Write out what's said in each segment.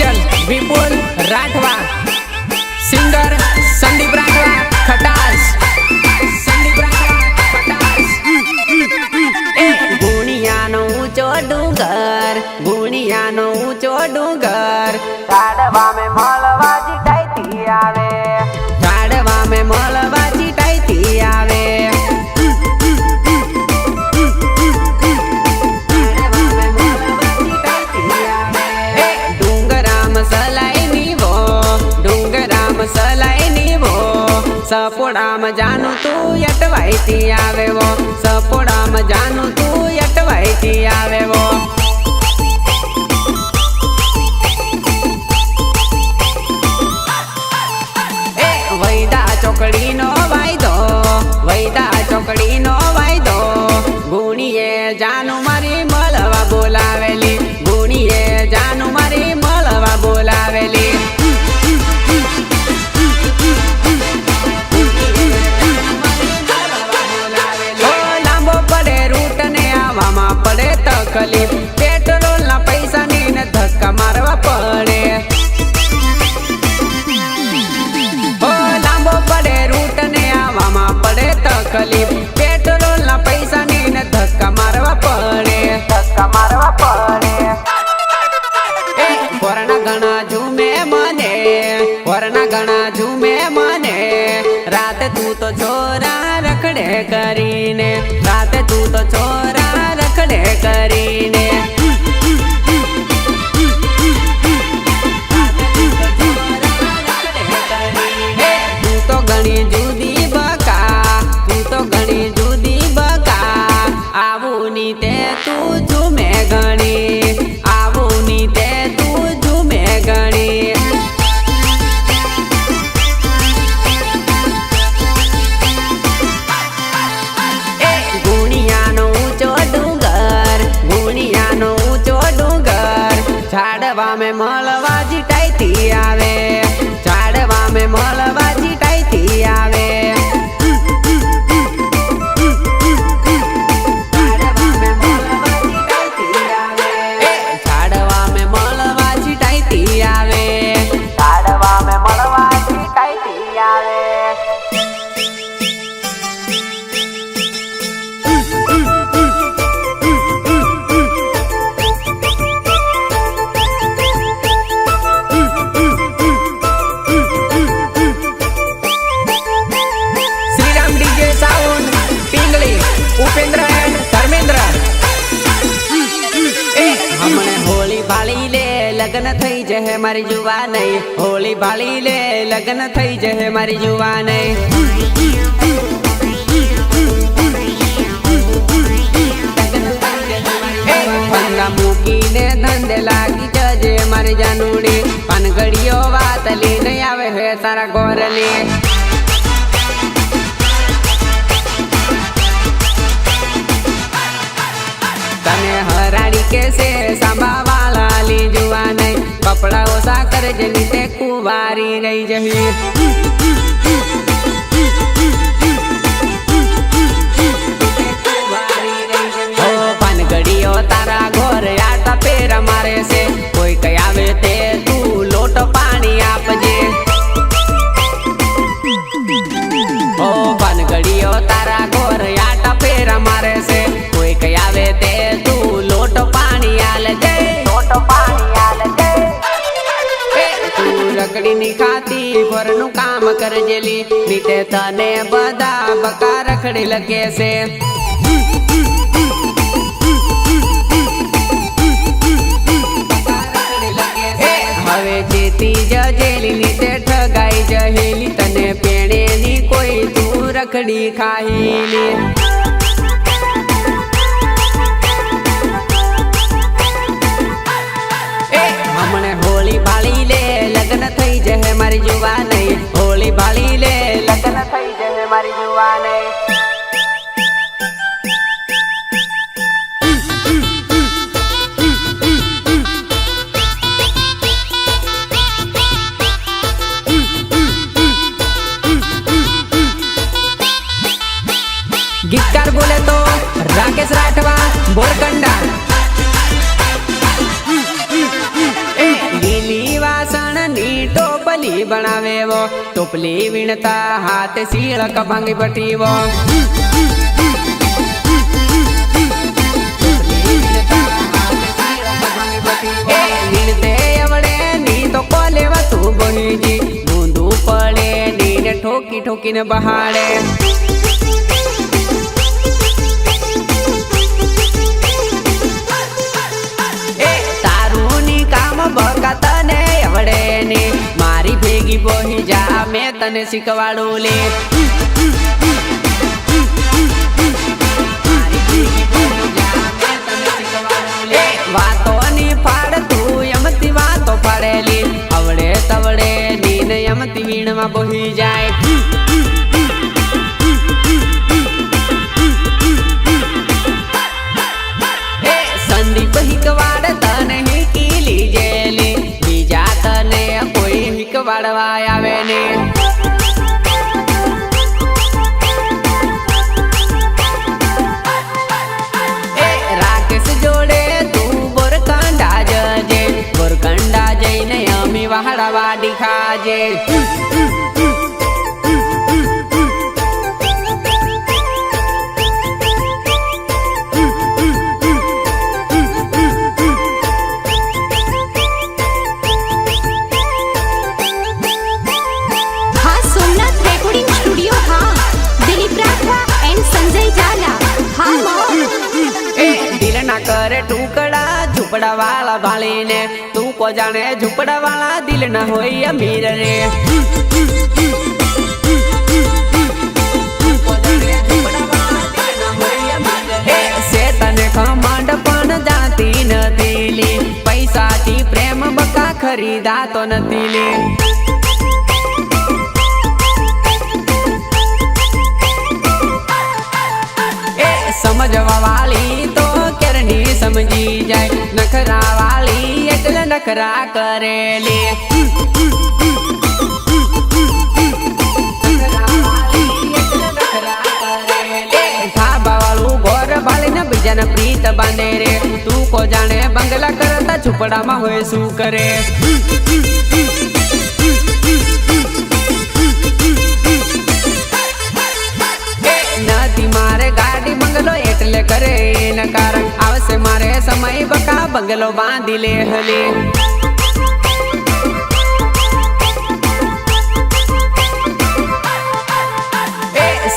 विपुल Rathwa. Singer તું અટવાઈતી આવેવો સપોડામ જાનું તું અટવાઈથી આવેવો રાતે તું તો છોરા રખડે કરીને. મારી જુવા નહીં હોળી ભાળી લે લગ્ન થઈ જશે મારી જુવા નહીં એ મૂકીને ધંધે લાગી જજે મારી જાનુડી પાનગડીઓ વાત લઈને આવે હે તારા ગોરલી તને હરાડી કે છે સાંભાવાળા લી જુવા નહીં કપડા ઓછા કરજે ની તે કુવારી રહી જહી. તારા ઘોર આટા પેર મારે છે. કોઈ કઈ આવે તે તું લોટ પાણી આપજે. ઓ પાનગડીઓ, તારા ઘોર આટા ફેર મારે છે. કોઈ કઈ આવે તે તું લોટ પાણી આલજે. લોટ રખડીની ખાતી, ઘરનું કામ કરજેલી. રીતે તને બધા બકા રખડી લગે છે. હવે જેતી જજેલી નીચે ઠગાઈ જહેલી. તને પેણેની કોઈ તું રખડી ખાઈલી. ટોપલી વીણતા હાથે શીળક ભાંગી પટીવો ઠોકી ઠોકીને બહાડે. તને શીખવાડું લે. વાતોની ફાડ તું વાતો પાડેલી આવડે તવડે નીને એમથી વીણમાં બોહી જાય હિકવાડવા આવે ને. રાકેશ જોડે તું બોરકંડા જજે. બોરકંડા જઈને અમે વાહડા વાડી ખાજે. ઝૂપડા વાળા ભાળીને તું કો જાણે ઝૂપડા વાળા દિલ ના હોય અમીર રે. ખમંડ પણ નથી લે પ્રેમ બકા ખરીદાતો નથી લે સમજવા વાળી તો કેરની સમજી જાય. નખરા વાલી એટલે નખરા કરેલી બીજાને પ્રીત બાંધે રે. તું કો જાણે બંગલા કરતા ઝૂંપડામાં હોય શું કરે? એટલે કરે નકાર. આવશે મારે સમય બકા બંગલો બાંધી લે હલે.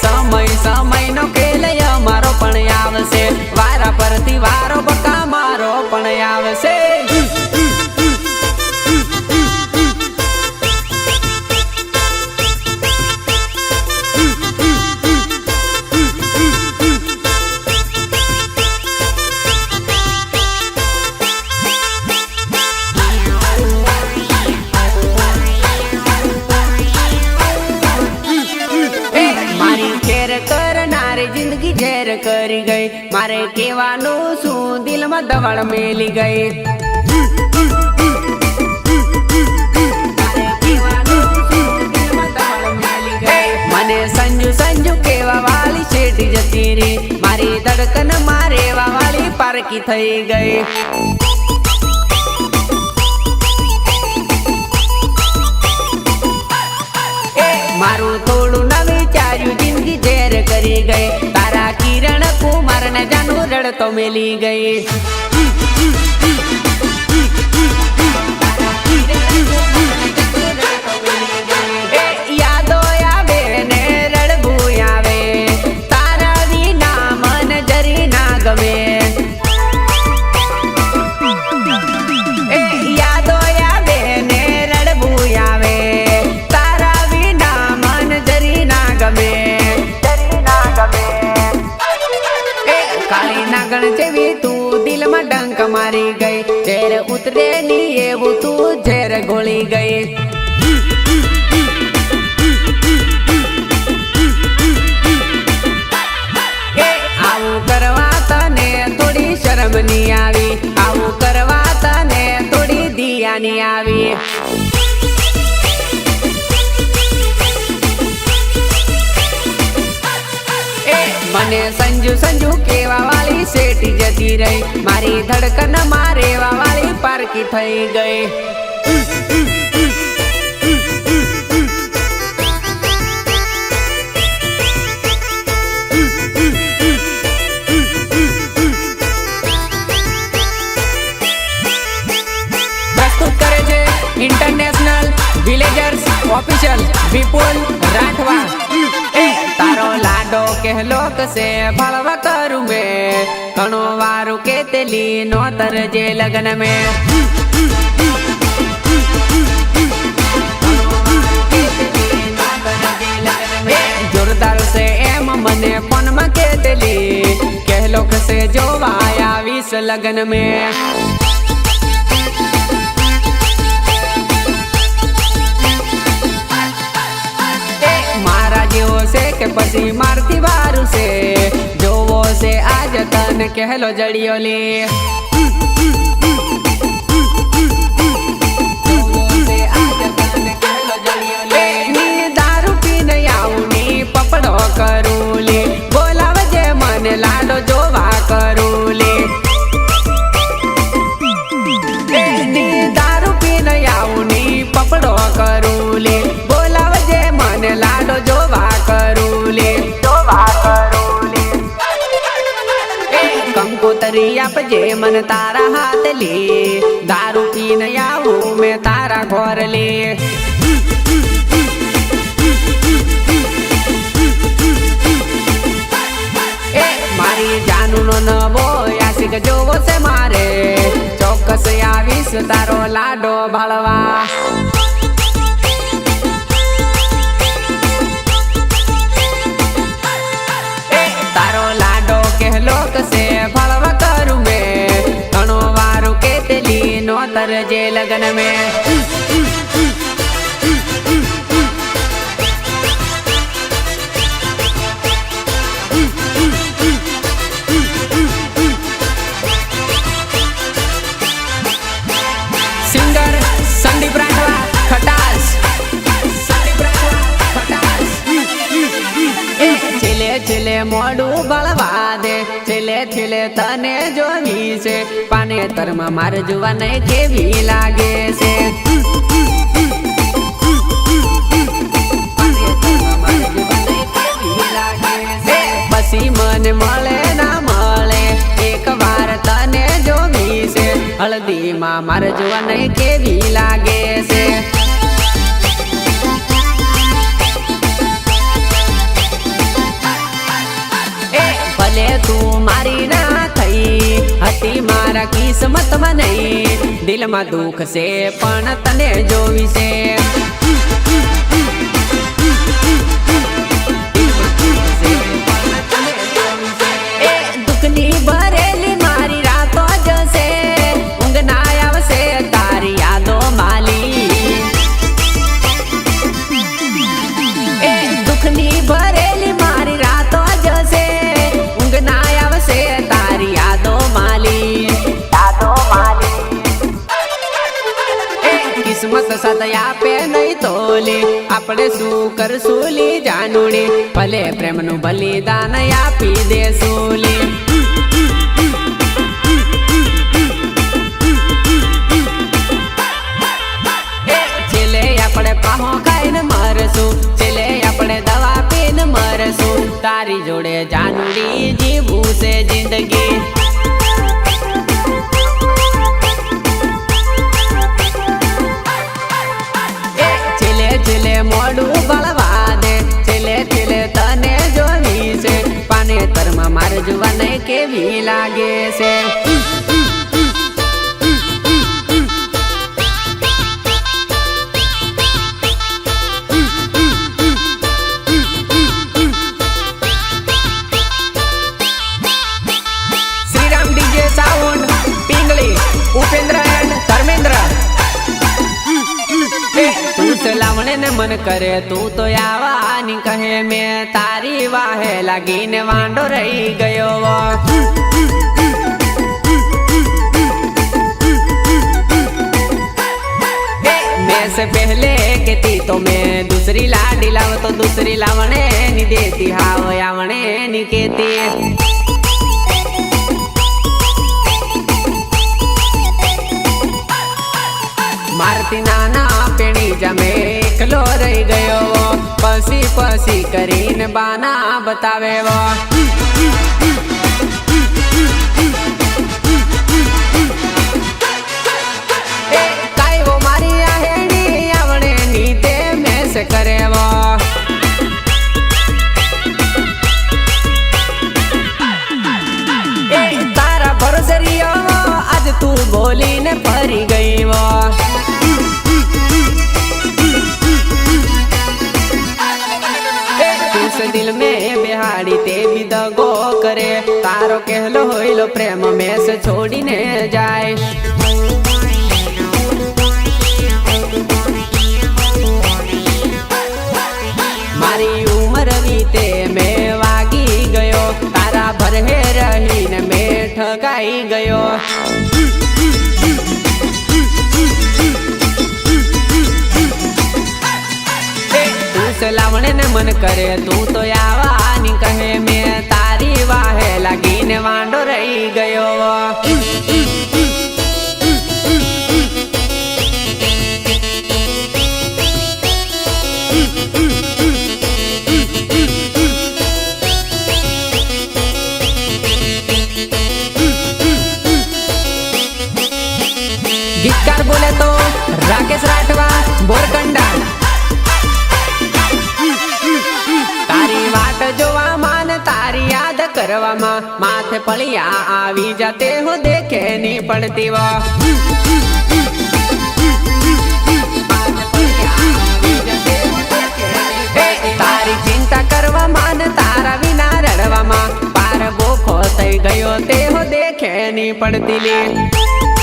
સમય સમય નો ખેલ મારો પણ આવશે. વારા પરથી વારો બકા મારો પણ આવશે. દવાળ મેલી ગઈ મને સંજુ સંજુ કેવા વાળી શેઠી જતી રે મારી ધડકન મારેવા વાળી પારકી થઈ ગઈ મારું થોડું નવી વિચાર્યું જિંદગી ઝેર કરી ગઈ કિરણ કુમાર ને જાનું રડતો મેલી ગઈ. રહી. મારી ધડકન મારે વાળી પારકી થઈ ગઈ. લાડો કહેલો ફળવ કરું મે ઘણો વારું કે તેલી નો તરજે લગ્ન મે જોરદાર છે એમ મને ફોનમાં કે તેલી કહેલો કસે જોવા આવીશ લગ્ન મેં કે પછી મારથી વારું છે. જોવો છે આજ તન કહેલો જડિયો લે મને તારા હાથ લે. દારૂ પીને આવું મેં તારા ઘર લે. એ મારી જાનુનો નવો આશિક જોવો છે મારે. ચોક્કસ આવીશ તારો લાડો ભાળવા એ છેલ્લે છેલ્લે મોડું બળવા દે છેલ્લે તને જોવી છે પાનેતરમાં માર જોવાને કેવી લાગે છે. પછી મને મળે ના મળે. એક વાર તને જોવી છે હળદીમાં માર જોવાને કેવી લાગે છે? મારા કિસ્મતમાં નહીં. દિલમાં દુઃખ છે પણ તને જોવી છે. કિસ્મત સદ આપે નહીં તોલે. આપણે શું કરશું લી જાનુડી? ભલે પ્રેમનું બલિદાન આપી દેશું લી ખાઈને મરશું છેલ્લે આપણે દવા પીને મરશું, તારી જોડે જાનુડી જીવું છે જિંદગી. મોડું બળવા છે. પાનેતરમાં માર જોવાને કેવી લાગે છે? મન કરે તું તો આવાની કહે મેં તારી વાહે લાગીને વાંડો રહી ગયો ए, मैं से पहले कहती तो मैं दूसरी लाडी लाव तो दूसरी लावणे नी देती हाव आवणे नी कहती મારતી નાના પેણી જમે એકલો રહી ગયો પસી પસી કરીને બાના બતાવે એ કાયવો મારી આહેડી આવણે ની તે મેસ છે કરેવો તારા ભરોસે આજ તું બોલીને ફરી ગઈ વો. દિલ में બિહાડી તે બી દગો કરે. તારો કહેલો હોયલો પ્રેમ મેસ છોડીને જાય. મારી ઉંમર વીતે મેં વાગી ગયો. તારા ભરહે રહીને મેં ઠગાઈ ગયો. સલાવણે ને મન કરે, તું તો આવવાની કહે મેં તારી વાહે. લાગીને વાંડો રહી ગયો. કરવામાં માથે પળિયા આવી જાતે હું દેખે ની પડતી વા. તારી ચિંતા કરવા માન તારા વિના રડવામાં પાર બોખો થઈ ગયો તે હું દેખે ની પડતી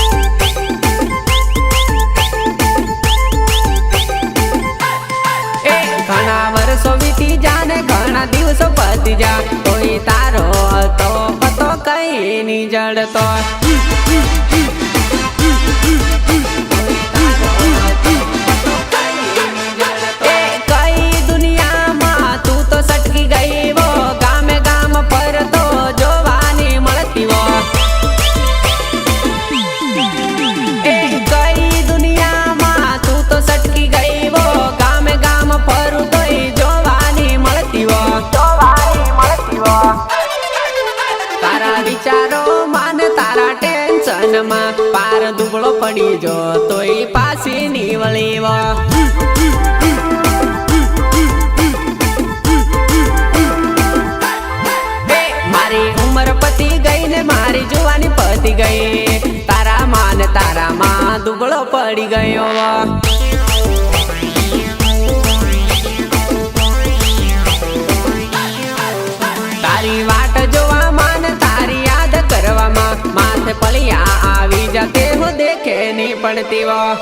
વર્ષો વીતી જાને ઘણા દિવસો પતી જા. કોઈ તારો હતો પતો કઈ ની જડતો. પડી જો તોય પાછી નીવળી વો. મારી ઉંમર પતી ગઈ ને મારી જુવાની પતી ગઈ. તારા માન તારા માં દુબળો પડી ગયો તારી વાટ જોવા માન તારી યાદ કરવામાં માથે પલિયા આવી જતે. પડતી વા.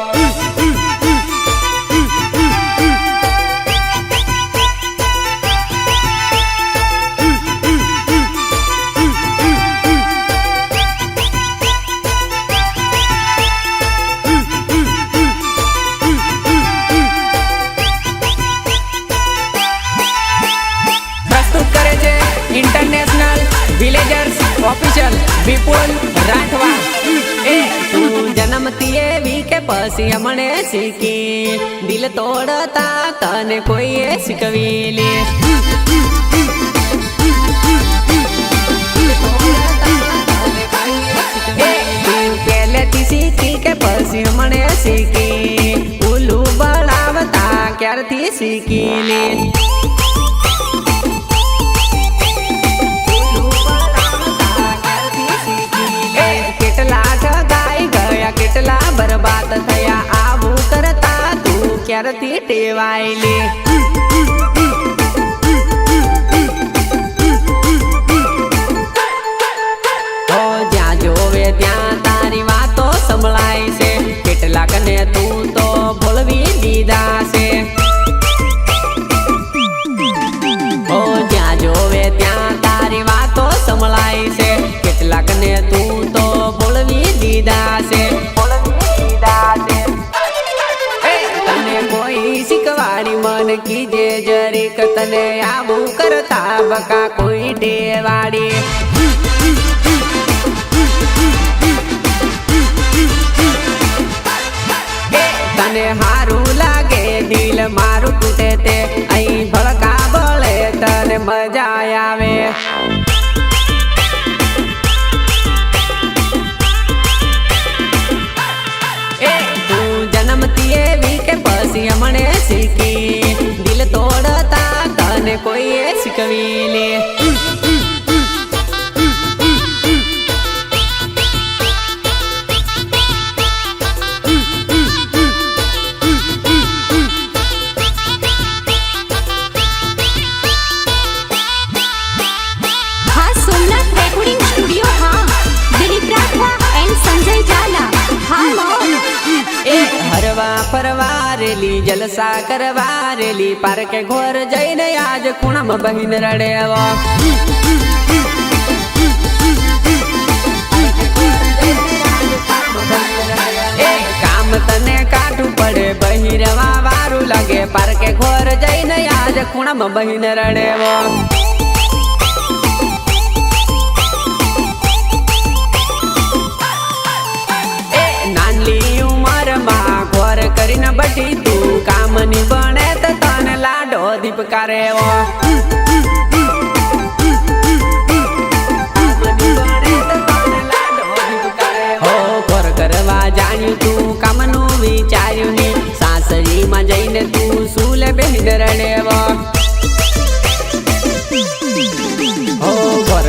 શીખી. દિલ તોડતા તને કોઈએ શીખવી લે પહેલેથી શીખી લે કેટલા ગયા, કેટલા બરબાદ થયા ક્યારથી જ્યાં જોવે ત્યાં તારી વાતો સંભળાય છે. કેટલાક ને તું કીજે જરીક તને આવું કરતા બકા કોઈ ડેવાડી તને હારું લાગે, દિલ મારું તૂટે તે. અહીં ભડકા બળે તને મજા આવે. કોઈએ શીખવી રેલી જલસા કરવા રેલી પાર્કે ઘોર જઈને આજ ખૂણામાં બહીન રડેવો આવો પડે બહિરવા વારું લાગે પાર્કે ઘોર જઈને આજ ખૂણામાં બહીને રડેવો લાડો દીપકારે ઓ તું, કામનું વિચાર્યું ની સાસરીમાં જઈને તું સુલે બેહીને રડેવો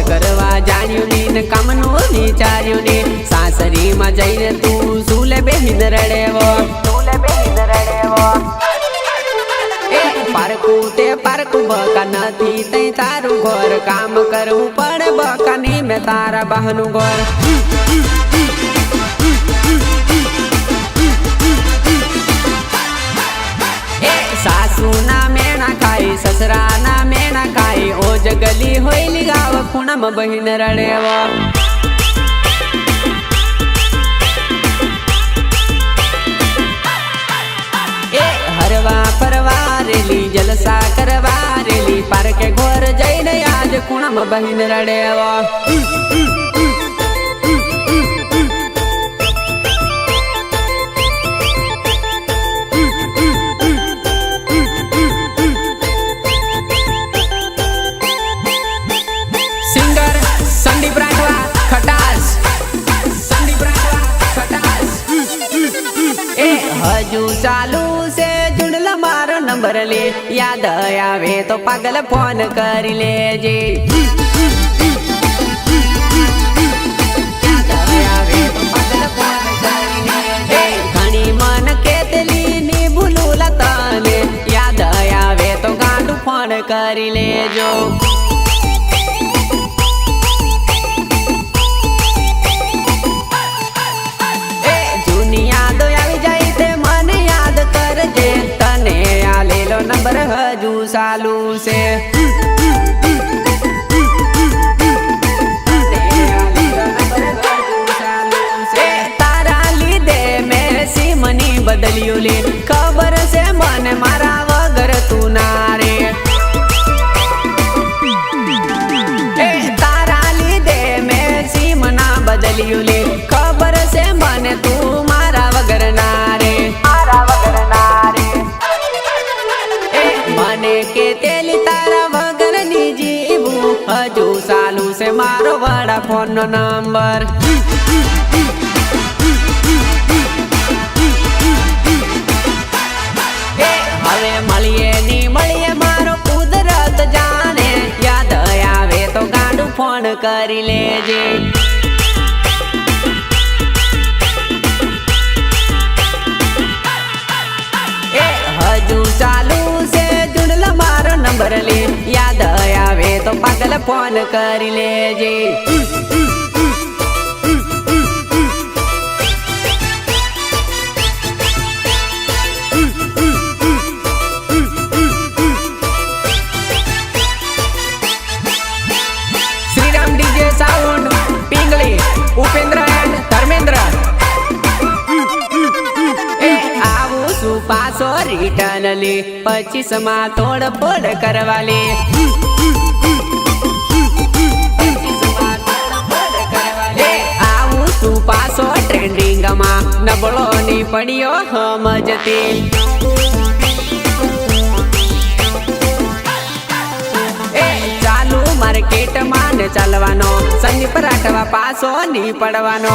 કરવા જાણ્યું ની કામનું વિચાર્યું ને સાસરીમાં જઈને તું સુલે બેહીન રડેવો પારકું તે પારકું બકા નથી તે તારું ઘર. કામ કરવું પડે બકાની, મેં તારા બહાનું ઘર. સાસુ ના મેણા ખાઈ સસરા ના મેણા ખાઈ ઓ ફરવા રેલી જલસા કરવા રેલી પાર્કે ઘોર જઈને આજ ખૂણામાં બહીન રડેવો હજુ ચાલુ છે. નંબર લે યાદ આવે તો પાગલ ફોન કરી લેજે. ઘણી મન કેતલી ની યાદ આવે તો ગાંડું ફોન કરી લેજો. નંબર હજુ ચાલુ છે. તારા લીધે મેં સિમની બદલ્યું લે ખબર છે મને મારા મારો વાળા ફોન નો નંબર હવે મળીએ ની મળીએ, મારો કુદરત જાણે. યાદ આવે તો ગાડું ફોન કરી લેજે. ફોન કરી લેજે. ઉપેન્દ્ર એન્ડ ધર્મેન્દ્ર. આવું છું પાછો રિટર્ન લે? પચીસમાં તોડ ફોડ કરવા લે? પડ્યો સમજતી માર્કેટમાં ને ચાલવાનો સંદીપ રાઠવા પાસો ની પડવાનો.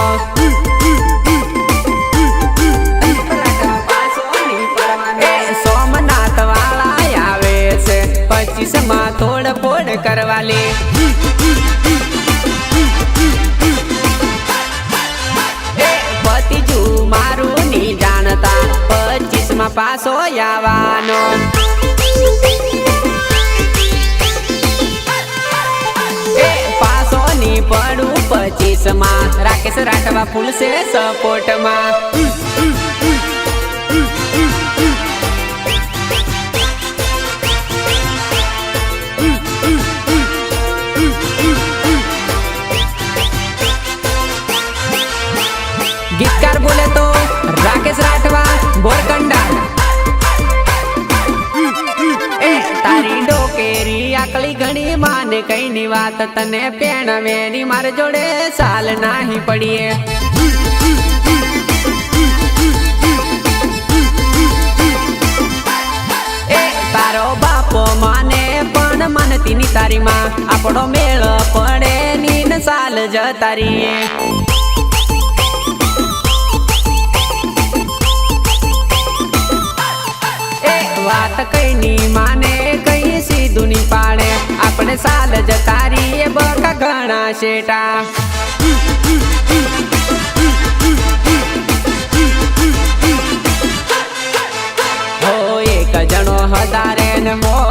સોમનાથ વાળા આવે છે પચીસમાં કરવા લે. એ પચીસમાં પાસો આવવાનો એ પાસો ની પડું પચીસમાં રાકેશ રાઠવા ફૂલશે સપોર્ટમાં માને કઈ ની વાત, તને પેણવેની માર જોડે સાલ નાહી પડીએ. એ તારો બાપો માને પણ માનતી ની તારી માં. આપણો મેળ પડે નીન સાલ જતારીએ એ વાત કઈ ની માને કઈ ની પાડે આપણે સાલ જતારી રહીએ બકા ઘણા શેટા. જણો હદારે ને મો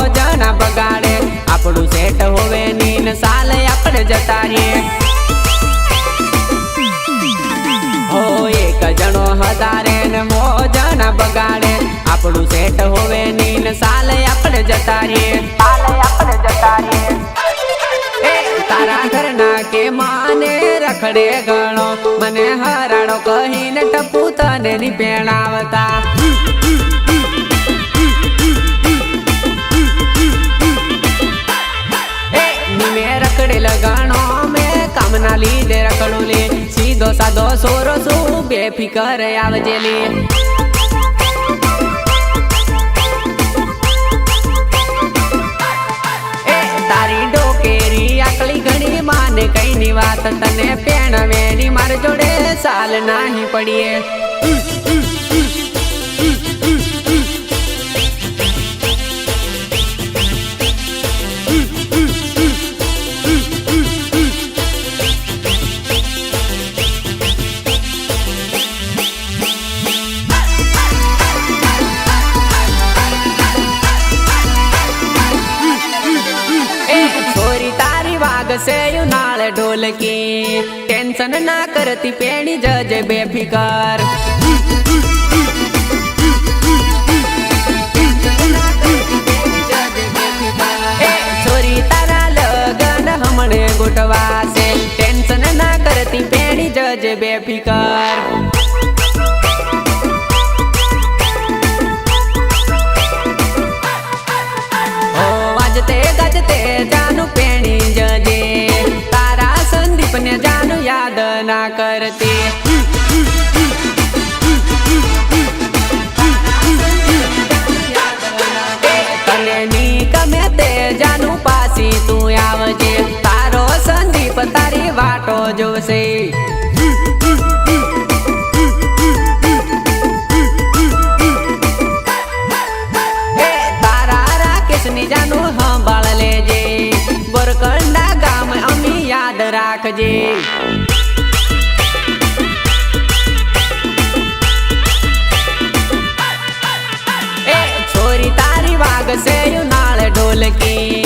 બગાડે. આપણું સેટ હોવે નીન સાલે આપણે જતારીએ. હો, એક જણો હદારે ને મો જણા બગાડે. આપણું સેટ હોવે નીન સાલ આપણે જતા રે આપણે જતા રે તારા ઘરના કે માને રખડે ગણો. મને હરાણો કહીને ટપુ તને ની પેણાવતા નિમે રખડેલ મેં કામના લીધે રખડું લે. સીધો સાધો સોરો શું બેફિકર આવજે લે. તારી ડોકેરી આકલી ઘણી માને કઈ ની વાત તને પેણવેની માર જોડે સાલ નાહી પડીએ. વાગશે નાળ ઢોલકી. ટેન્શન ના કરતી પેણી જજે બેફિકર. છોરી તારા લગન હમણે ગોઠવાશે. ટેન્શન ના કરતી પેણી જજે બેફિકર. ના કરતે તને ની ગમે તે જાનું પાસી તું આવજે તારો સંદીપ તારી વાટો જોશે એ के